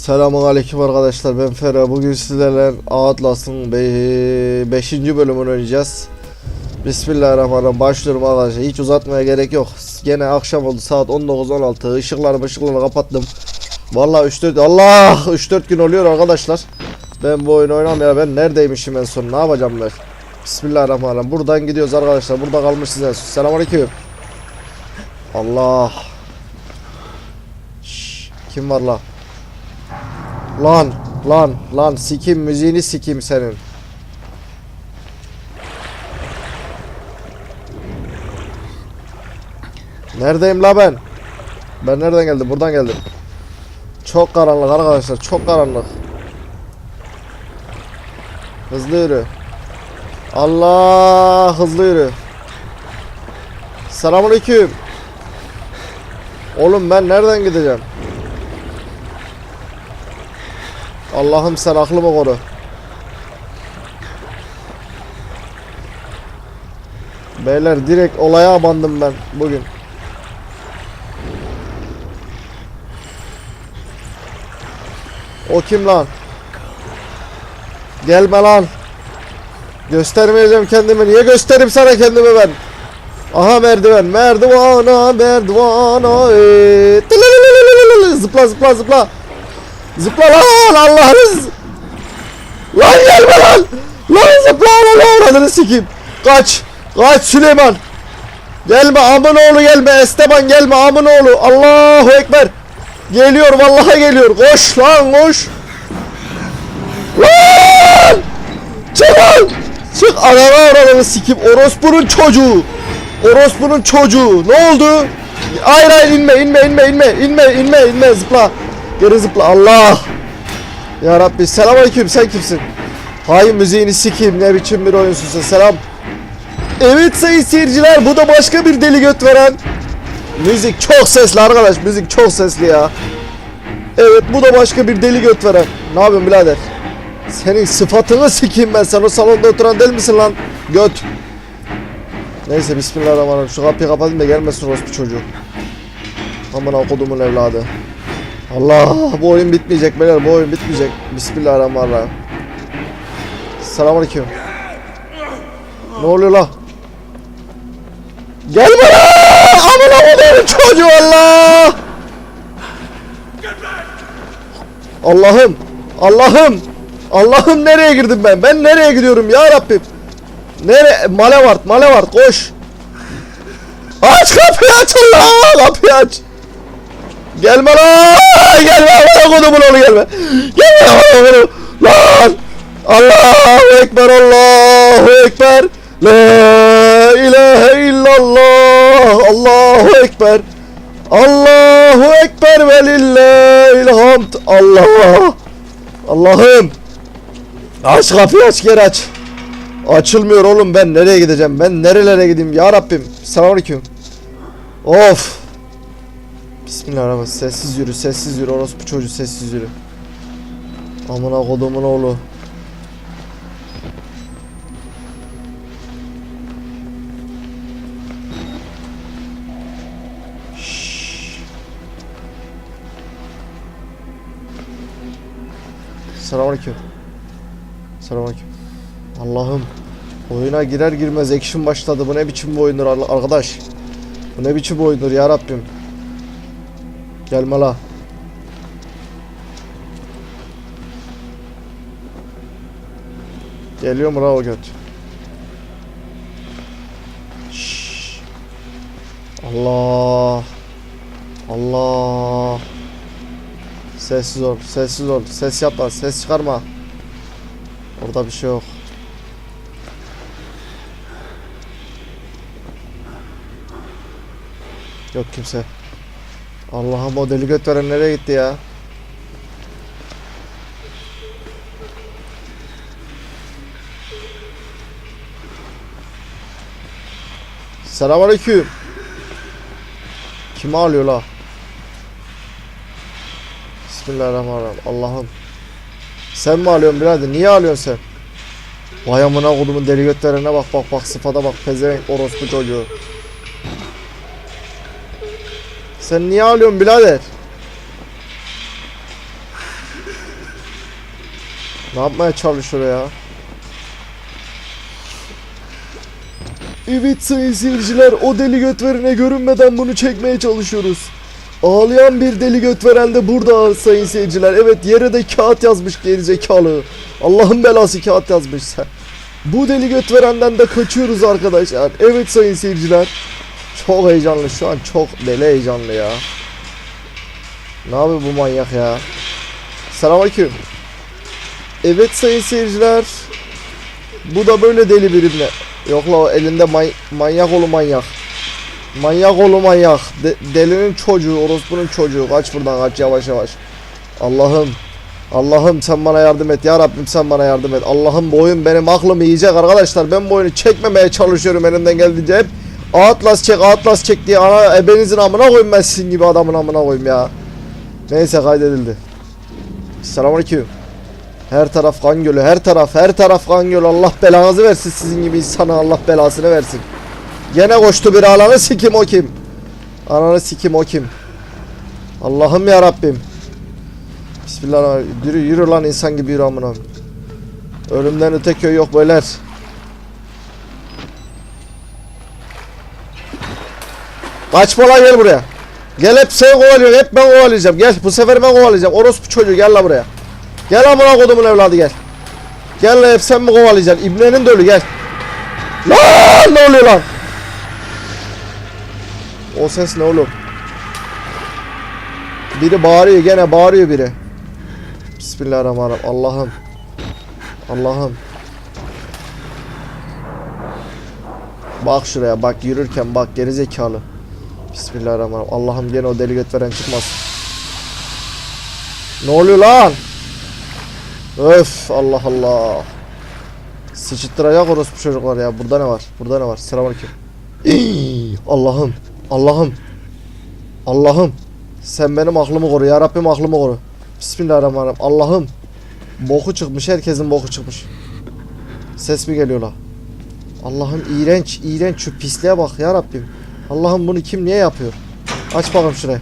Selamun Aleyküm arkadaşlar ben Ferah. Bugün sizlerle Outlast'ın 5. bölümünü oynayacağız. Bismillahirrahmanirrahim. Başlıyorum arkadaşlar. Hiç uzatmaya gerek yok. Gene akşam oldu. Saat 19.16 ışıkları ışıkları kapattım. Vallahi 3-4 Allah! 3-4 gün oluyor arkadaşlar. Ben bu oyunu oynamaya ben neredeymişim en son? Ne yapacağım ben? Bismillahirrahmanirrahim. Buradan gidiyoruz arkadaşlar. Burada kalmışız en son Selamünaleyküm Allah! Şşş, Kim var la Lan lan lan sikim müziğini sikim senin. Neredeyim la ben? Ben nereden geldim? Buradan geldim. Çok karanlık arkadaşlar. Çok karanlık. Hızlı yürü. Allah hızlı yürü. Selamünaleyküm. Oğlum ben nereden gideceğim? Allah'ım sen aklımı koru. Beyler direkt olaya abandım ben bugün. O kim lan? Gelme lan. Göstermeyeceğim kendimi. Niye göstereyim sana kendimi ben? Aha merdiven. Merdivana merdivana. ee. Zıpla zıpla zıpla. Zıpla lan Allah'ınız. Lan gelme lan. Lan zıpla lan Allah'ını sikeyim. Kaç. Kaç Süleyman. Gelme amın oğlu gelme Esteban gelme amın oğlu. Allahu Ekber. Geliyor vallahi geliyor. Koş lan koş. Lan. Çık lan. Çık ananı oranı sikeyim. Orospu'nun çocuğu. Orospu'nun çocuğu. Ne oldu? Hayır hayır inme inme inme inme inme inme inme zıpla. Geri zıpla Allah. Ya Rabbi selamünaleyküm sen kimsin? Hain müziğini sikeyim ne biçim bir oyunsun sen selam. Evet sayın seyirciler bu da başka bir deli göt veren. Müzik çok sesli arkadaş müzik çok sesli ya. Evet bu da başka bir deli göt veren. Ne yapıyorsun birader? Senin sıfatını sikeyim ben sen o salonda oturan değil misin lan? Göt. Neyse bismillahirrahmanirrahim şu kapıyı kapatayım da gelmesin orospu çocuğu. Aman kodumun evladı. Allah bu oyun bitmeyecek beyler bu oyun bitmeyecek. Bismillahirrahmanirrahim. Selamünaleyküm. Ne oluyor la? Gel bana! Amına koyayım çocuğu Allah! Allah'ım! Allah'ım! Allah'ım nereye girdim ben? Ben nereye gidiyorum ya Rabbim? Nere? Malevart, Malevart koş. Aç kapıyı aç Allah! Kapıyı aç. Gelme lan! Gelme amına kodumun oğlu gelme. Gelme amına kodum. Lan! Allahu Ekber Allahu Ekber. La ilahe illallah. Allahu Ekber. Allahu Ekber ve lillahil hamd. Allah. Allah'ım. Aç kapıyı aç geri aç. Açılmıyor oğlum ben nereye gideceğim? Ben nerelere gideyim ya Rabbim. Selamünaleyküm. Of. Bismillahirrahmanirrahim. Sessiz yürü, sessiz yürü. Orospu çocuğu sessiz yürü. Amına kodumun oğlu. Selamünaleyküm. Selamünaleyküm. Allah'ım. Oyuna girer girmez action başladı. Bu ne biçim bir oyundur ar- arkadaş? Bu ne biçim bir oyundur ya Rabbim? Gelme la. Geliyor mu la o göt? Allah. Allah. Sessiz ol, sessiz ol. Ses yapma, ses çıkarma. Orada bir şey yok. Yok kimse. Allah'ım o deli göt veren nereye gitti ya? Selamünaleyküm. Kimi alıyor la? Bismillahirrahmanirrahim. Allah'ım. Sen mi alıyorsun birader? Niye alıyorsun sen? Vay amına kodumun deli göt verene bak bak bak sıfata bak pezevenk orospu çocuğu. Sen niye alıyorsun birader? Ne yapmaya çalışıyor ya? Evet sayın seyirciler o deli götverine görünmeden bunu çekmeye çalışıyoruz. Ağlayan bir deli götveren de burada sayın seyirciler. Evet yere de kağıt yazmış gerizekalı. Allah'ın belası kağıt yazmış. Bu deli götverenden de kaçıyoruz arkadaşlar. Evet sayın seyirciler. Çok heyecanlı şu an çok deli heyecanlı ya. Ne yapıyor bu manyak ya? Selamünaleyküm. Evet sayın seyirciler. Bu da böyle deli birimle. Yok la elinde may- manyak oğlu manyak. Manyak oğlu manyak. De- delinin çocuğu, orospunun çocuğu. Kaç buradan kaç yavaş yavaş. Allah'ım. Allah'ım sen bana yardım et. Ya Rabbim sen bana yardım et. Allah'ım bu oyun benim aklımı yiyecek arkadaşlar. Ben bu çekmemeye çalışıyorum elimden geldiğince hep. Atlas çek, Atlas çek diye ana ebenizin amına koyayım ben sizin gibi adamın amına koyayım ya. Neyse kaydedildi. Selamünaleyküm. Her taraf kan gölü, her taraf, her taraf kan gölü. Allah belanızı versin sizin gibi insana Allah belasını versin. Gene koştu bir ananı sikim o kim? Ananı sikim o kim? Allah'ım ya Rabbim. Bismillahirrahmanirrahim. Yürü yürü lan insan gibi yürü amına. Ölümden öte köy yok beyler. Kaçma lan gel buraya. Gel hep sen kovalıyorsun. Hep ben kovalayacağım. Gel bu sefer ben kovalayacağım. Orospu çocuğu gel lan buraya. Gel amına kodumun evladı gel. Gel lan hep sen mi kovalayacaksın? İbnenin dölü gel. Lan ne oluyor lan? O ses ne oğlum? Biri bağırıyor gene bağırıyor biri. Bismillahirrahmanirrahim. Allah'ım. Allah'ım. Bak şuraya bak yürürken bak gerizekalı. Bismillahirrahmanirrahim. Allah'ım gene o deli göt veren çıkmaz. Ne oluyor lan? Öf Allah Allah. Sıçıttıracak orospu çocuklar ya. Burada ne var? Burada ne var? Selamünaleyküm. Allah'ım. Allah'ım. Allah'ım. Sen benim aklımı koru. Ya Rabbim aklımı koru. Bismillahirrahmanirrahim. Allah'ım. Boku çıkmış. Herkesin boku çıkmış. Ses mi geliyor la? Allah'ım iğrenç. iğrenç şu pisliğe bak ya Rabbim. Allah'ım bunu kim niye yapıyor? Aç bakalım şurayı.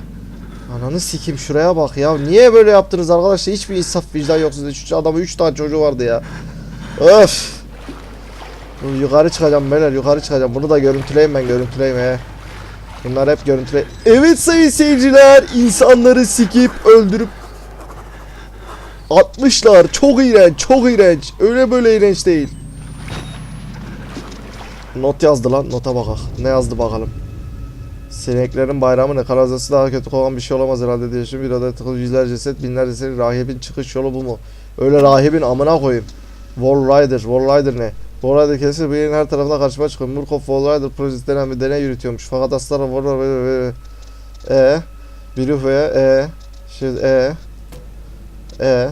Ananı sikim şuraya bak ya. Niye böyle yaptınız arkadaşlar? Hiçbir insaf vicdan yok sizde. Şu adamın 3 tane çocuğu vardı ya. Öf. Dur, Yukarı çıkacağım beyler yukarı çıkacağım. Bunu da görüntüleyeyim ben görüntüleyeyim he. Bunlar hep görüntüle. Evet sayın seyirciler insanları sikip öldürüp atmışlar. Çok iğrenç çok iğrenç. Öyle böyle iğrenç değil. Not yazdı lan nota bakak. Ne yazdı bakalım. Sineklerin bayramı ne? Kanalizası daha kötü kovan bir şey olamaz herhalde diye düşünüyorum. Bir adet tıkıl yüzlerce set binlerce set rahibin çıkış yolu bu mu? Öyle rahibin amına koyayım. Wall Rider, Wall Rider ne? Wall Rider kesin bir yerin her tarafına karşıma çıkıyor. Murkoff Wall Rider projesi denen bir deney yürütüyormuş. Fakat aslara Wall Rider e bir ufaya e şey e e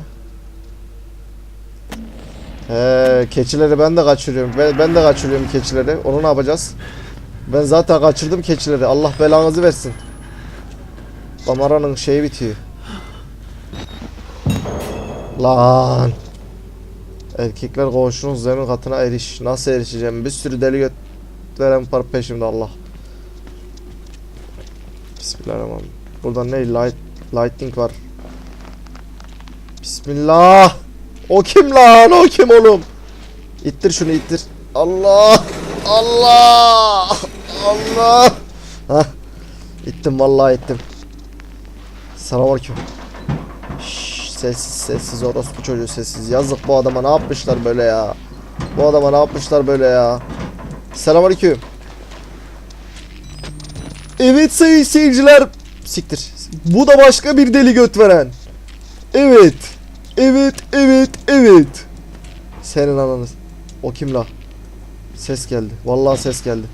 He, keçileri ben de kaçırıyorum. Ben, ben de kaçırıyorum keçileri. Onu ne yapacağız? Ben zaten kaçırdım keçileri. Allah belanızı versin. Kameranın şeyi bitiyor. Lan. Erkekler koğuşunun zemin katına eriş. Nasıl erişeceğim? Bir sürü deli göt veren var peşimde Allah. Bismillahirrahmanirrahim. Burada ne? Light, lightning var. Bismillah. O kim lan? O kim oğlum? İttir şunu ittir. Allah! Allah! Allah! Hah. İttim vallahi ittim. Selamünaleyküm. Şşş, sessiz sessiz orospu çocuğu sessiz. Yazık bu adama ne yapmışlar böyle ya? Bu adama ne yapmışlar böyle ya? Selamünaleyküm. Evet sayın seyirciler. Siktir. Bu da başka bir deli göt veren. Evet. Evet, evet, evet. Senin ananız. O kim la? Ses geldi. Vallahi ses geldi.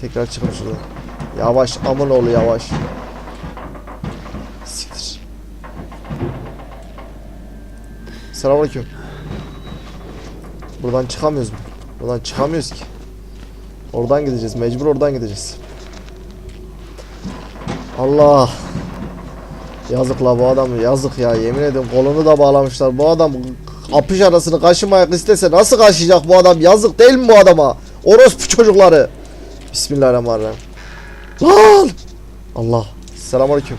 Tekrar çıkın şuradan. Yavaş, aman oğlu yavaş. Siktir. Selamünaleyküm. Buradan çıkamıyoruz mu? Buradan çıkamıyoruz ki. Oradan gideceğiz. Mecbur oradan gideceğiz. Allah. Yazık la bu adam yazık ya yemin ediyorum kolunu da bağlamışlar. Bu adam apış arasını kaşımayak istese nasıl kaşıyacak bu adam? Yazık değil mi bu adama? Orospu çocukları. Bismillahirrahmanirrahim. Lan! Allah. Selamünaleyküm.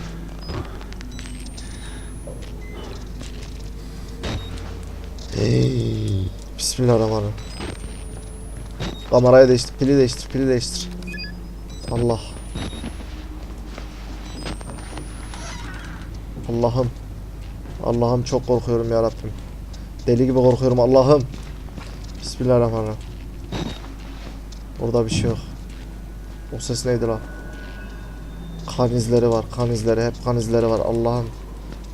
Hey. Bismillahirrahmanirrahim. Kamerayı değiştir, pili değiştir, pili değiştir. Allah. Allah'ım. Allah'ım çok korkuyorum ya Rabbim. Deli gibi korkuyorum Allah'ım. Bismillahirrahmanirrahim. Orada bir şey yok. O ses neydi lan? Kan izleri var, kan izleri, hep kan izleri var. Allah'ım.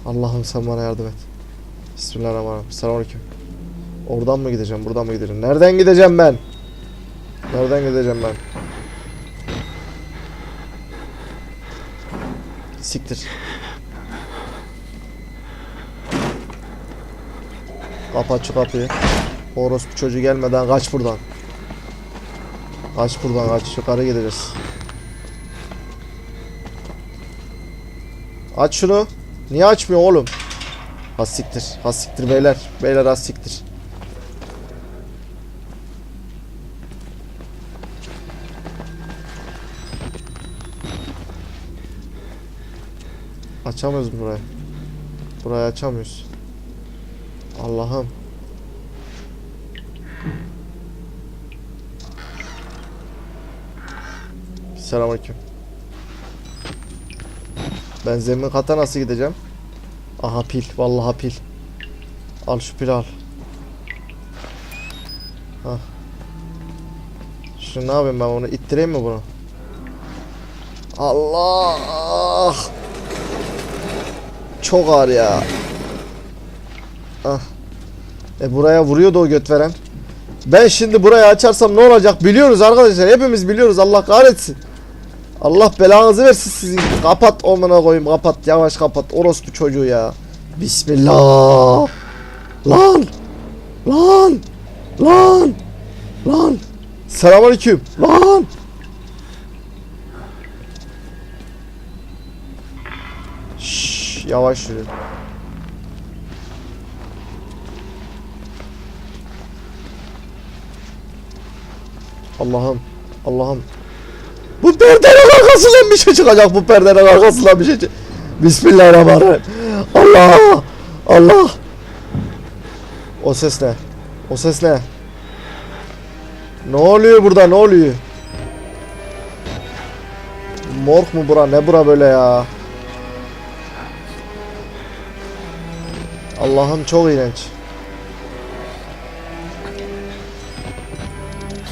Allah'ım sen bana yardım et. Bismillahirrahmanirrahim. Selamünaleyküm. Oradan mı gideceğim, buradan mı gideceğim? Nereden gideceğim ben? Nereden gideceğim ben? Siktir. Kapat şu kapıyı. Orospu çocuğu gelmeden kaç buradan. Kaç buradan kaç. Yukarı gideceğiz. Aç şunu. Niye açmıyor oğlum? Ha siktir. Ha siktir beyler. Beyler ha siktir. Açamıyoruz burayı. Burayı açamıyoruz. Allah'ım. Selamünaleyküm. Ben zemin kata nasıl gideceğim? Aha pil. Vallahi pil. Al şu pil al. Hah. Şimdi ne yapayım ben onu ittireyim mi bunu? Allah! Çok ağır ya. Ah. E buraya vuruyordu o göt veren. Ben şimdi burayı açarsam ne olacak biliyoruz arkadaşlar. Hepimiz biliyoruz Allah kahretsin. Allah belanızı versin sizin. Kapat omuna koyayım kapat yavaş kapat orospu çocuğu ya. Bismillah. Lan. Lan. Lan. Lan. Selamünaleyküm. Lan. Şşş, yavaş yürü. Allah'ım. Allah'ım. Bu perdenin arkasından bir şey çıkacak. Bu perdenin arkasından bir şey çık- Bismillahirrahmanirrahim. Allah. Allah. O ses ne? O ses ne? Ne oluyor burada? Ne oluyor? Morg mu bura? Ne bura böyle ya? Allah'ım çok iğrenç.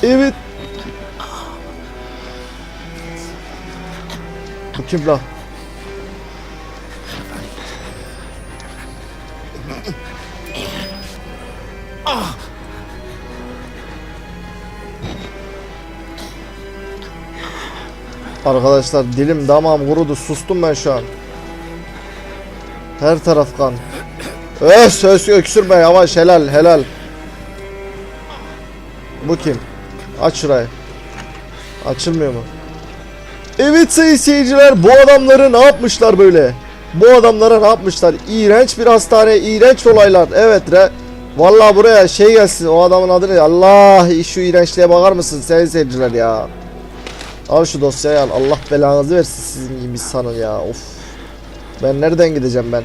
Evet. Bu kim la? Arkadaşlar dilim damağım kurudu sustum ben şu an. Her taraf kan. Ös ös öksürme yavaş helal helal. Bu kim? Aç şurayı. Açılmıyor mu? Evet sayın seyirciler bu adamları ne yapmışlar böyle? Bu adamlara ne yapmışlar? İğrenç bir hastane, iğrenç olaylar. Evet re. Vallahi buraya şey gelsin. O adamın adı ne? Allah şu iğrençliğe bakar mısın sayın seyirciler ya? Al şu dosyayı al. Allah belanızı versin sizin gibi sanın ya. Of. Ben nereden gideceğim ben?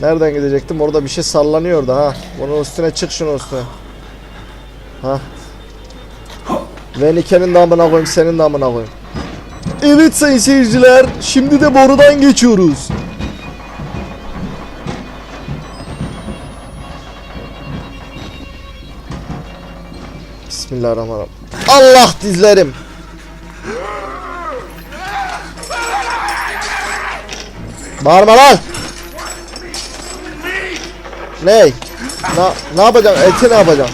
Nereden gidecektim? Orada bir şey sallanıyordu ha. Bunun üstüne çık şunun üstüne. Ha. Ve Nike'nin damına koyayım, senin damına koyayım. Evet sayın seyirciler, şimdi de borudan geçiyoruz. Bismillahirrahmanirrahim. Allah dizlerim. Bağırma lan. Ney? Na, ne yapacağım? Eti ne yapacağım?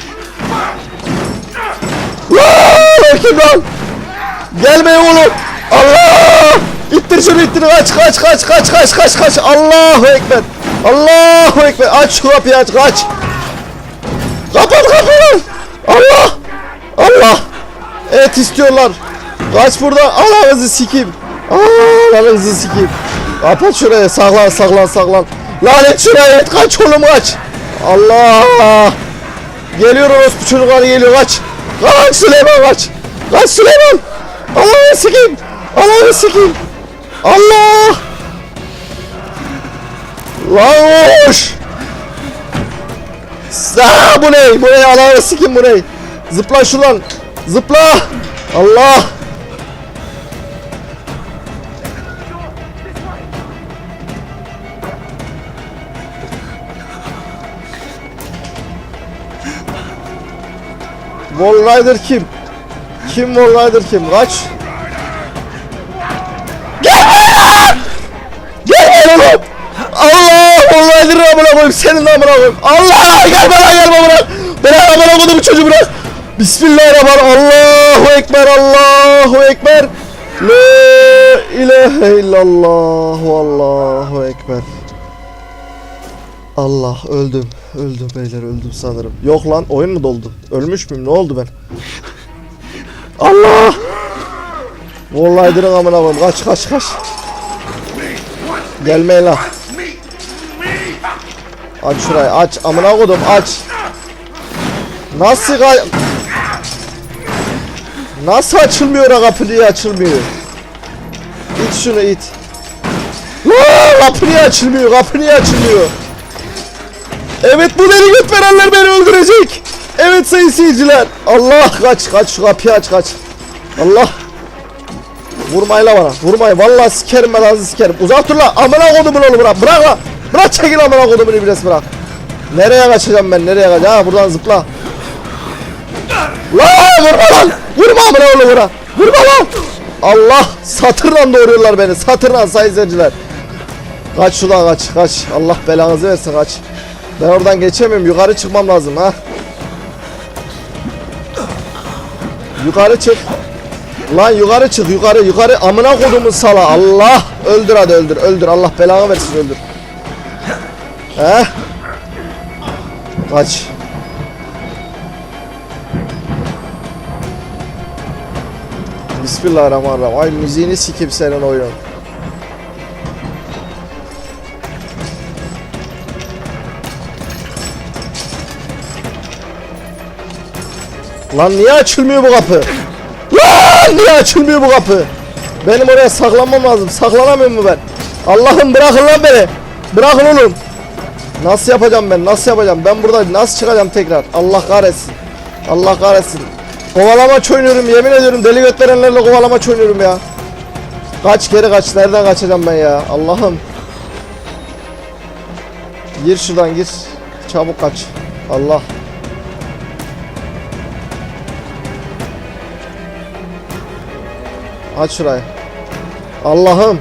Kim lan? Gelmeyin oğlum. Allah! İttir şunu ittir. Kaç kaç kaç kaç kaç kaç kaç. Allahu ekber. Allahu ekber. Aç şu kapıyı aç kaç. Kapat kapıyı. Allah! Allah! Et istiyorlar. Kaç buradan. Allah'ınızı sikeyim. Allah'ınızı sikeyim. Kapat şuraya. Saklan saklan saklan. Lanet şuraya et. Kaç oğlum kaç. Allah! Geliyor orospu çocukları geliyor kaç. Kaç Süleyman kaç. Kaç Süleyman. Allah'ını sikeyim. Allah'ını sikeyim. Allah! Lan hoş! Aa, bu ne? Bu ne? Allah'ını sikim bu ne? Zıpla şuradan. Zıpla. Allah. Wall Rider kim? Kim Wall Rider kim? Kaç. Koyayım senin amına koyayım. Allah! Gel bana gel bana bırak. Beni amına koydum bu çocuğu bırak. Bismillahirrahmanirrahim. Allahu Ekber. Allahu Ekber. La ilahe illallah. Allahu Ekber. Allah öldüm. Öldüm beyler öldüm sanırım. Yok lan oyun mu doldu? Ölmüş müyüm? Ne oldu ben? Allah! Vallahi direkt amına koyayım. Kaç kaç kaç. Gelmeyin lan. Aç şurayı aç. Amına koydum aç. Nasıl kay... Nasıl açılmıyor o kapı niye açılmıyor? İt şunu it. Lan kapı niye açılmıyor? Kapı niye açılmıyor? Evet bu deli göt verenler beni öldürecek. Evet sayın seyirciler. Allah kaç kaç şu kapıyı aç kaç. Allah. Vurmayla bana. Vurmayın. Vallahi sikerim ben ağzını sikerim. Uzak dur lan. Amına kodumun oğlu bırak. Bırak lan. Bırak çekil amına kodumun iblisi bırak. Nereye kaçacağım ben? Nereye kaçacağım? Ha buradan zıpla. Lan vurma lan. Vurma amına oğlu bırak. Vurma lan. Allah satırla doğuruyorlar beni. Satırla sayın seyirciler. Kaç şuradan kaç kaç. Allah belanızı versin kaç. Ben oradan geçemiyorum. Yukarı çıkmam lazım ha. Yukarı çık. Lan yukarı çık yukarı yukarı amına kodumun sala Allah öldür hadi öldür öldür Allah belanı versin öldür. He? Kaç. Bismillahirrahmanirrahim. Ay müziğini sikip senin oyunun. Lan niye açılmıyor bu kapı? Lan niye açılmıyor bu kapı? Benim oraya saklanmam lazım. Saklanamıyorum mu ben? Allah'ım bırakın lan beni. Bırakın oğlum. Nasıl yapacağım ben? Nasıl yapacağım? Ben burada nasıl çıkacağım tekrar? Allah kahretsin. Allah kahretsin. Kovalamaç oynuyorum yemin ediyorum deli götlerenlerle kovalamaç oynuyorum ya. Kaç geri kaç. Nereden kaçacağım ben ya? Allah'ım. Gir şuradan gir. Çabuk kaç. Allah. Aç şurayı. Allah'ım.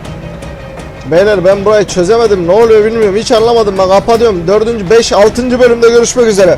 Beyler ben burayı çözemedim. Ne oluyor bilmiyorum. Hiç anlamadım. Ben kapatıyorum. 4. 5 6. bölümde görüşmek üzere.